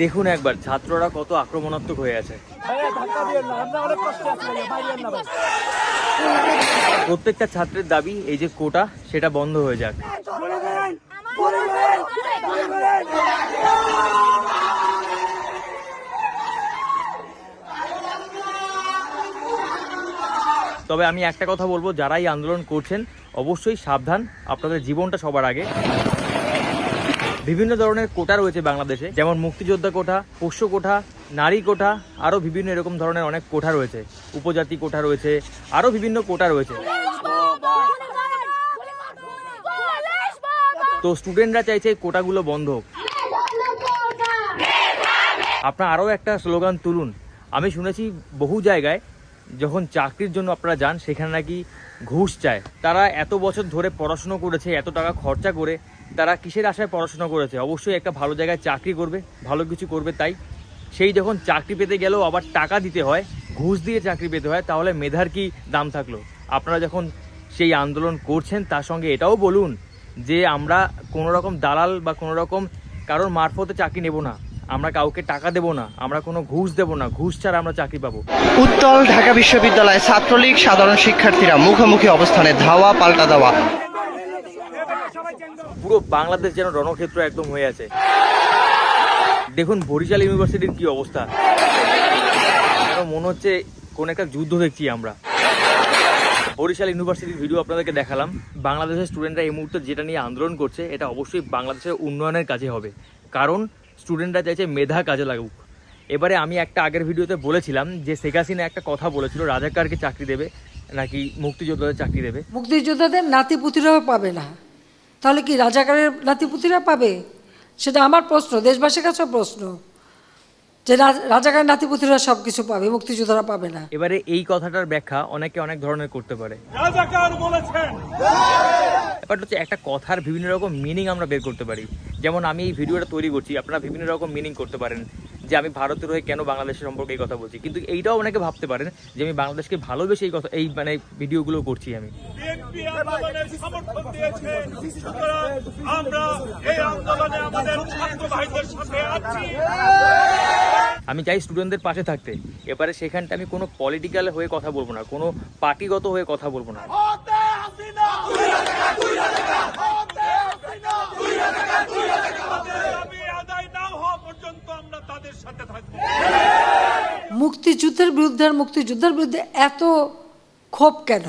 দেখুন একবার ছাত্ররা কত আক্রমণাত্মক হয়ে আছে। প্রত্যেকটা ছাত্রের দাবি এই যে কোটা সেটা বন্ধ হয়ে যাক। তবে আমি একটা কথা বলব যারাই আন্দোলন করছেন অবশ্যই সাবধান আপনাদের জীবনটা সবার আগে। বিভিন্ন ধরনের কোটা রয়েছে বাংলাদেশে, যেমন মুক্তিযোদ্ধা কোঠা, পোষ্য কোঠা, নারী কোঠা, আরও বিভিন্ন এরকম ধরনের অনেক কোঠা রয়েছে। উপজাতি কোঠা রয়েছে, আরও বিভিন্ন কোটা রয়েছে। তো স্টুডেন্টরা চাইছে কোটাগুলো বন্ধ হোক। আপনার আরও একটা স্লোগান তুলুন। আমি শুনেছি বহু জায়গায় যখন চাকরির জন্য আপনারা যান, সেখানে নাকি ঘুষ চায়। তারা এত বছর ধরে পড়াশুনো করেছে, এত টাকা খরচা করে তারা কিসের আশায় পড়াশোনা করেছে? অবশ্যই একটা ভালো জায়গায় চাকরি করবে, ভালো কিছু করবে তাই। সেই যখন চাকরি পেতে গেলেও আবার টাকা দিতে হয়, ঘুষ দিয়ে চাকরি পেতে হয়, তাহলে মেধার কি দাম থাকল? আপনারা যখন সেই আন্দোলন করছেন, তার সঙ্গে এটাও বলুন যে আমরা কোনো রকম দালাল বা কোনো রকম কারোর মারফতে চাকরি নেব না। আমরা কাউকে টাকা দেব না, আমরা কোনো ঘুষ দেব না, ঘুষ ছাড়া আমরা চাকরি পাবো। উত্তল ঢাকা বিশ্ববিদ্যালয় ছাত্রলীগ সাধারণ শিক্ষার্থীরা মুখোমুখি অবস্থানে ধাওয়া, পাল্টা দেওয়া। পুরো বাংলাদেশ যেন রণক্ষেত্র একদম হয়ে আছে। দেখুন, বরিশাল ইউনিভার্সিটির কি অবস্থা। মনে হচ্ছে কোন একটা যুদ্ধ দেখছি আমরা। বরিশাল ইউনিভার্সিটির ভিডিও আপনাদেরকে দেখালাম। বাংলাদেশের স্টুডেন্টরা এই মুহূর্তে যেটা নিয়ে আন্দোলন করছে, এটা অবশ্যই বাংলাদেশের উন্নয়নের কাজে হবে। কারণ স্টুডেন্টরা চাইছে মেধা কাজে লাগুক। এবারে আমি একটা আগের ভিডিওতে বলেছিলাম যে শেখ হাসিনা একটা কথা বলেছিল, রাজাকারকে চাকরি দেবে, নাকি মুক্তিযোদ্ধাদের চাকরি দেবে। মুক্তিযোদ্ধাদের নাতিপুতিরাও পাবে না। তাহলে কি রাজাকারের নাতিপুতিরা পাবে? সেটা আমার প্রশ্ন দেশবাসীর কাছেও প্রশ্ন যে রা- রাজাকারের নাতিপুতিরা সব কিছু পাবে মুক্তিযোদ্ধারা পাবে না। এবারে এই কথাটার ব্যাখ্যা অনেকে অনেক ধরনের করতে পারে। রাজাকার বলেছেন। ব্যাপারটা হচ্ছে একটা কথার বিভিন্ন রকম মিনিং আমরা বের করতে পারি। যেমন আমি এই ভিডিওটা তৈরি করছি আপনারা বিভিন্ন রকম মিনিং করতে পারেন। যে আমি ভারতের হয়ে কেন বাংলাদেশের সম্পর্কে এই কথা বলছি। কিন্তু এইটাও অনেকে ভাবতে পারেন যে আমি বাংলাদেশকে ভালোবেসে এই কথা এই মানে ভিডিওগুলো করছি আমি। বিএনপি আন্দোলনের সমর্থন দিয়েছে। সুতরাং আমরা এই আন্দোলনে আমাদের ছাত্র ভাইদের সাথে আছি। আমি চাই স্টুডেন্টদের পাশে থাকতে। এবারে সেখানটা আমি কোনো পলিটিক্যাল হয়ে কথা বলব না কোনো পার্টিগত হয়ে কথা বলব না। হতে হাসিনা হতে হাসিনা আমাদের দাবি আদায় না হওয়া পর্যন্ত আমরা তাদের সাথে থাকব। মুক্তিযুদ্ধের বিরুদ্ধে আর মুক্তিযুদ্ধের বিরুদ্ধে এত ক্ষোভ কেন?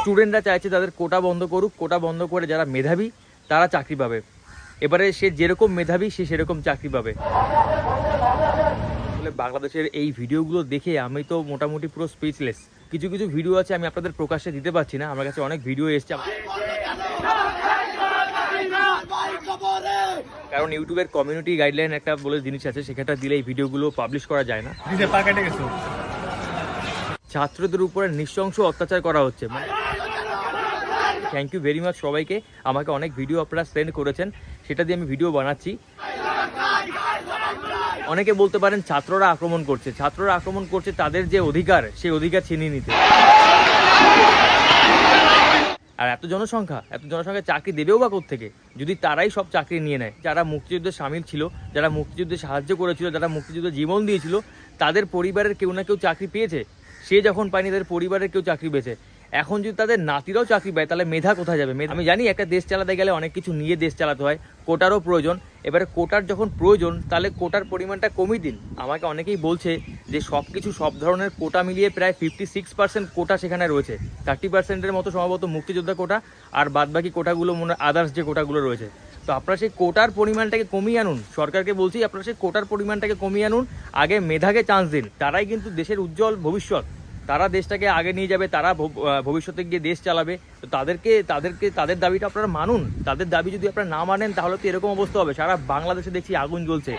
স্টুডেন্টরা চাইছে তাদের কোটা বন্ধ করুক, কোটা বন্ধ করে যারা মেধাবী, তারা চাকরি পাবে। এবারে সে যেরকম মেধাবী, সে সেরকম চাকরি পাবে। বাংলাদেশের এই ভিডিওগুলো দেখে আমি তো মোটামুটি পুরো স্পিচলেস কিছু কিছু ভিডিও আছে, আমি আপনাদের প্রকাশ্যে দিতে পারছি না। আমার কাছে অনেক ভিডিও এসছে। কারণ ইউটিউবের কমিউনিটি গাইডলাইন একটা বলে জিনিস আছে সেখানটা দিলে এই ভিডিওগুলো পাবলিশ করা যায় না। ছাত্রদের উপরে নৃশংস অত্যাচার করা হচ্ছে মানে থ্যাংক ইউ ভেরি মাচ সবাইকে। আমাকে অনেক ভিডিও আপনারা সেন্ড করেছেন সেটা দিয়ে আমি ভিডিও বানাচ্ছি। অনেকে বলতে পারেন ছাত্ররা আক্রমণ করছে। ছাত্ররা আক্রমণ করছে তাদের যে অধিকার সেই অধিকার ছিনিয়ে নিতে। আর এত জনসংখ্যা এত জনসংখ্যা চাকরি দেবেও বা থেকে যদি তারাই সব চাকরি নিয়ে নেয়, যারা মুক্তিযুদ্ধে সামিল ছিল, যারা মুক্তিযুদ্ধে সাহায্য করেছিল, যারা মুক্তিযুদ্ধে জীবন দিয়েছিল, তাদের পরিবারের কেউ না কেউ চাকরি পেয়েছে? সে যখন পায়নি, তাদের পরিবারের কেউ চাকরি পেয়েছে? এখন যদি তাদের নাতিরাও চাকরি পায়, তাহলে মেধা কোথায় যাবে? আমি জানি একটা দেশ চালাতে গেলে অনেক কিছু নিয়ে দেশ চালাতে হয়, কোটারও প্রয়োজন। এবারে কোটার যখন প্রয়োজন, তাহলে কোটার পরিমাণটা কমিয়ে দিন। আমাকে অনেকেই বলছে যে সব কিছু সব ধরনের কোটা মিলিয়ে প্রায় ফিফটি সিক্স পার্সেন্ট কোটা সেখানে রয়েছে। থার্টি পার্সেন্টের মতো সম্ভবত মুক্তিযোদ্ধা কোটা, আর বাদবাকি কোটাগুলো মনে আদার্স যে কোটাগুলো রয়েছে। তো আপনারা সেই কোটার পরিমাণটাকে কমিয়ে আনুন। সরকারকে বলছি, আপনারা সেই কোটার পরিমাণটাকে কমিয়ে আনুন, আগে মেধাকে চান্স দিন। তারাই কিন্তু দেশের উজ্জ্বল ভবিষ্যৎ। তারা দেশটাকে আগে নিয়ে যাবে তারা ভবিষ্যতে গিয়ে দেশ চালাবে। তো তাদেরকে তাদেরকে তাদের দাবিটা আপনারা মানুন। তাদের দাবি যদি আপনারা না মানেন তাহলে তো এরকম অবস্থা হবে। সারা বাংলাদেশে দেখছি আগুন জ্বলছে।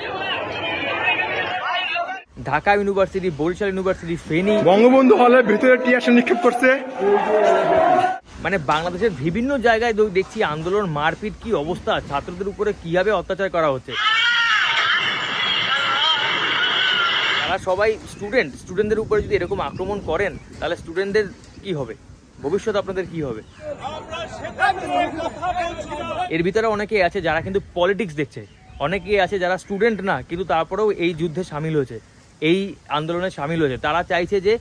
Dhaka university Barishal university Feni. Bangabandhu হলের ভিতরে টিয়ার নিক্ষেপ করছে। মানে বাংলাদেশের বিভিন্ন জায়গায় দেখছি আন্দোলন মারপিট কি অবস্থা? ছাত্রদের উপরে কীভাবে অত্যাচার করা হচ্ছে? তারা সবাই স্টুডেন্ট স্টুডেন্টদের উপরে যদি এরকম আক্রমণ করেন, তাহলে স্টুডেন্টদের কি হবে? ভবিষ্যৎ আপনাদের কি হবে? এর ভিতরে অনেকেই আছে যারা কিন্তু পলিটিক্স দেখছে। অনেকেই আছে যারা স্টুডেন্ট না, কিন্তু তারপরেও এই যুদ্ধে সামিল হয়েছে। এই আন্দোলনে সামিল হয়েছে। তারা চাইছে যে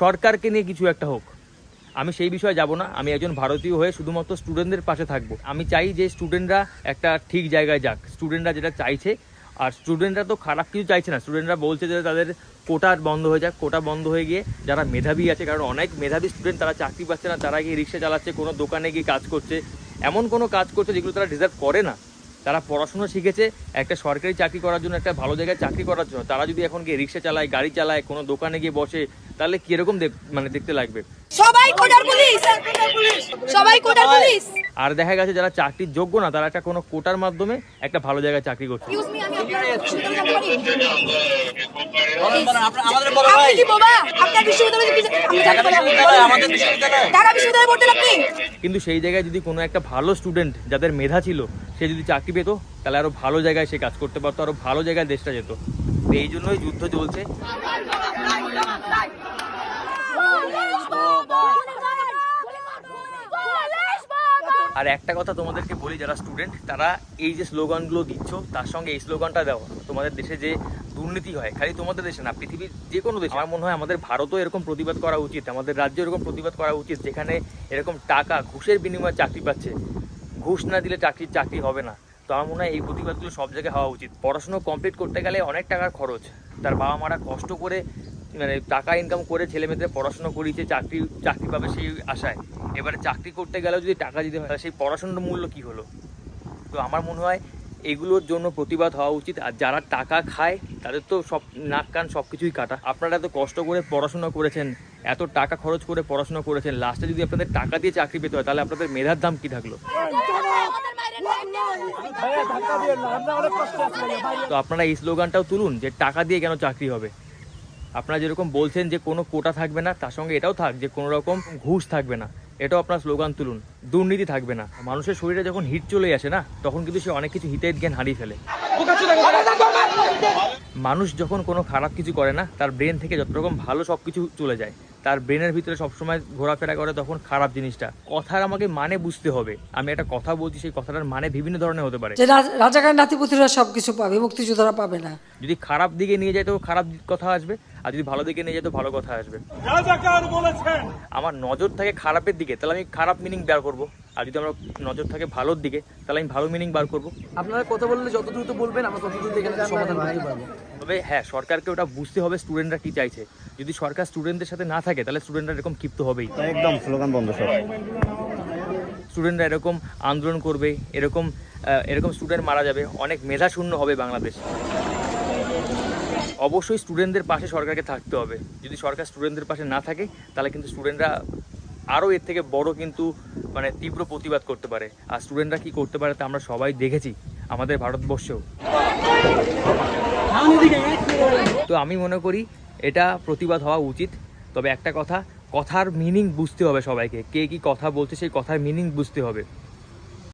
সরকারকে নিয়ে কিছু একটা হোক। আমি সেই বিষয়ে যাব না। আমি একজন ভারতীয় হয়ে শুধুমাত্র স্টুডেন্টদের পাশে থাকব। আমি চাই যে স্টুডেন্টরা একটা ঠিক জায়গায় যাক। স্টুডেন্টরা যেটা চাইছে আর স্টুডেন্টরা তো খারাপ কিছু চাইছে না। স্টুডেন্টরা বলছে যে তাদের কোটা বন্ধ হয়ে যাক, কোটা বন্ধ হয়ে গিয়ে যারা মেধাবী আছে, কারণ অনেক মেধাবী স্টুডেন্ট তারা চাকরি পাচ্ছে না, তারা গিয়ে রিক্সা চালাচ্ছে, কোনো দোকানে গিয়ে কাজ করছে। এমন কোনো কাজ করছে যেগুলো তারা ডিজার্ভ করে না। তারা পড়াশোনা শিখেছে, একটা সরকারি চাকরি করার জন্য, একটা ভালো জায়গায় চাকরি করার জন্য। তারা যদি এখন গিয়ে রিক্সা চালায়, গাড়ি চালায়, কোনো দোকানে গিয়ে বসে তাহলে কীরকম মানে দেখতে লাগবে? সবাই কোটার পুলিশ! সবাই কোটার পুলিশ! আর দেখা গেছে যারা চাকরির যোগ্য না তারা একটা কোনো কোটার মাধ্যমে একটা ভালো জায়গায় চাকরি করছে। কিন্তু সেই জায়গায় যদি কোনো একটা ভালো স্টুডেন্ট যাদের মেধা ছিল সে যদি চাকরি পেতো তাহলে আরও ভালো জায়গায় সে কাজ করতে পারতো আরও ভালো জায়গায় দেশটা যেত। তো এই জন্যই যুদ্ধ চলছে। আর একটা কথা তোমাদেরকে বলি, যারা স্টুডেন্ট তারা এই যে স্লোগানগুলো দিচ্ছ, তার সঙ্গে এই স্লোগানটা দেওয়া তোমাদের দেশে যে দুর্নীতি হয়, খালি তোমাদের দেশে না, পৃথিবীর যে কোনো দেশে। আমার মনে হয় আমাদের ভারতও এরকম প্রতিবাদ করা উচিত, আমাদের রাজ্যে এরকম প্রতিবাদ করা উচিত, যেখানে এরকম টাকা, ঘুষের বিনিময়ে চাকরি পাচ্ছে। ঘুষ না দিলে চাকরি চাকরি হবে না। তো আমার মনে হয় এই প্রতিবাদগুলো সব জায়গায় হওয়া উচিত। পড়াশুনো কমপ্লিট করতে গেলে অনেক টাকার খরচ। তার বাবা মারা কষ্ট করে মানে টাকা ইনকাম করে ছেলে মেয়েদের পড়াশোনা করিয়েছে, চাকরি চাকরি পাবে সেই আশায়। এবারে চাকরি করতে গেলেও যদি টাকা দিতে হয় সেই পড়াশোনার মূল্য কি হলো? তো আমার মনে হয় এগুলোর জন্য প্রতিবাদ হওয়া উচিত। আর যারা টাকা খায়, তাদের তো সব নাক কান সব কিছুই কাটা। আপনারা এত কষ্ট করে পড়াশোনা করেছেন, এত টাকা খরচ করে পড়াশোনা করেছেন লাস্টে যদি আপনাদের টাকা দিয়ে চাকরি পেতে হয়, তাহলে আপনাদের মেধার দাম কি থাকল? তো আপনারা এই স্লোগানটাও তুলুন যে টাকা দিয়ে কেন চাকরি হবে। আপনারা যেরকম বলছেন যে কোনো কোটা থাকবে না, তার সঙ্গে এটাও থাক যে কোনো রকম ঘুষ থাকবে না। এটাও আপনার স্লোগান তুলুন, দুর্নীতি থাকবে না। মানুষের শরীরে যখন হিট চলে আসে না, তখন কিন্তু সে অনেক কিছু হিতের জ্ঞান হারিয়ে ফেলে। মানুষ যখন কোনো খারাপ কিছু করে না, তার ব্রেন থেকে যত রকম ভালো সব কিছু চলে যায়। তার ব্রেনের ভিতরে সবসময় ঘোরাফেরা করে তখন খারাপ জিনিসটা। কথার আমাকে মানে বুঝতে হবে। আমি একটা কথা বলছি সেই কথাটার মানে বিভিন্ন ধরনের হতে পারে। যে রাজ- রাজাকার নাতিপুতিরা সব কিছু পাবে মুক্তিযোদ্ধারা পাবে না। যদি খারাপ দিকে নিয়ে যায় তো খারাপ কথা আসবে আর যদি ভালো দিকে নিয়ে যায় তো ভালো কথা আসবে। রাজাকার বলেছেন। আমার নজর থাকে খারাপের দিকে তাহলে আমি খারাপ মিনিং বার করব। আর যদি আমার নজর থাকে ভালোর দিকে তাহলে আমি ভালো মিনিং বার করব। আপনারা কথা বললে যত দ্রুত বলবেন আমরা তত দ্রুত এখানে সমাধান করতে পারব তবে হ্যাঁ সরকারকে ওটা বুঝতে হবে স্টুডেন্টরা কি চাইছে। যদি সরকার স্টুডেন্টদের সাথে না থাকে তাহলে স্টুডেন্টরা এরকম ক্ষিপ্ত হবেই। একদম স্লোগান বন্ধ সব। স্টুডেন্টরা এরকম আন্দোলন করবে এরকম এরকম স্টুডেন্ট মারা যাবে অনেক মেধা শূন্য হবে বাংলাদেশ। অবশ্যই স্টুডেন্টদের পাশে সরকারকে থাকতে হবে। যদি সরকার স্টুডেন্টদের পাশে না থাকে তাহলে কিন্তু স্টুডেন্টরা আরও এর থেকে বড় কিন্তু মানে তীব্র প্রতিবাদ করতে পারে। আর স্টুডেন্টরা কি করতে পারে তা আমরা সবাই দেখেছি আমাদের ভারতবর্ষেও। তো আমি মনে করি এটা প্রতিবাদ হওয়া উচিত। তবে একটা কথা, কথার মিনিং বুঝতে হবে সবাইকে। কে কি কথা বলছে, সেই কথার মিনিং বুঝতে হবে।